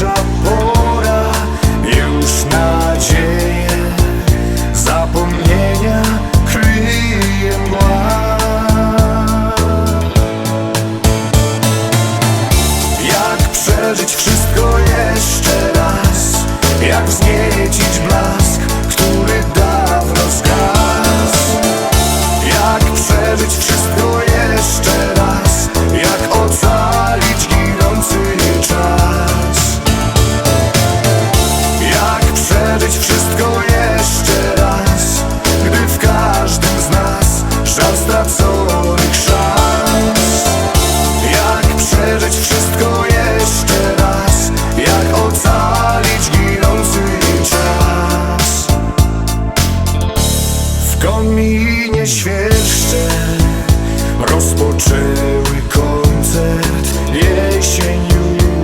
Najwyższa pora już nadzieje, Zapomnienia kryje mgła. Jak przeżyć wszystko serce Rozpoczęły koncert Jesień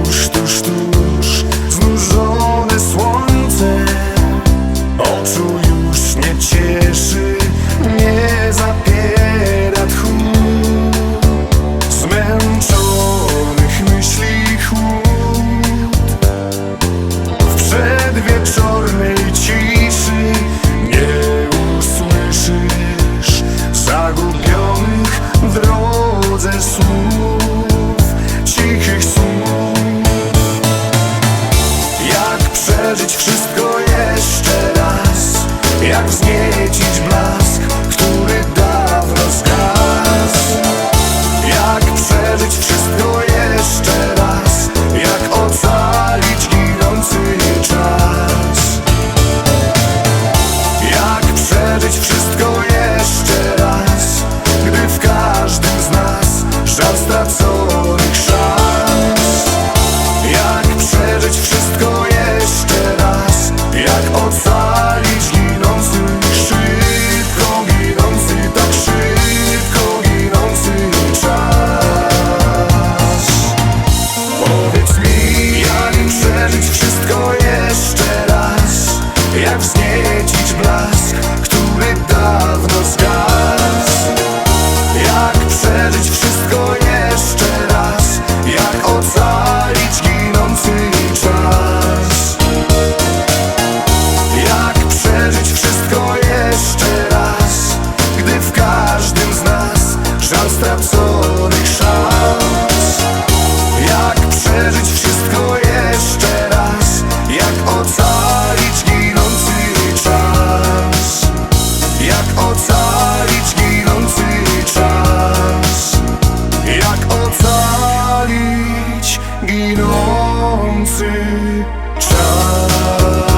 już tuż, tuż Znużone słońce. Oczu już nie cieszy Nie zapiera tchu. Zmęczonych myśli chłód. W przedwieczornej ciszy רצון ocalić ginący czas. Jak ocalić ginący czas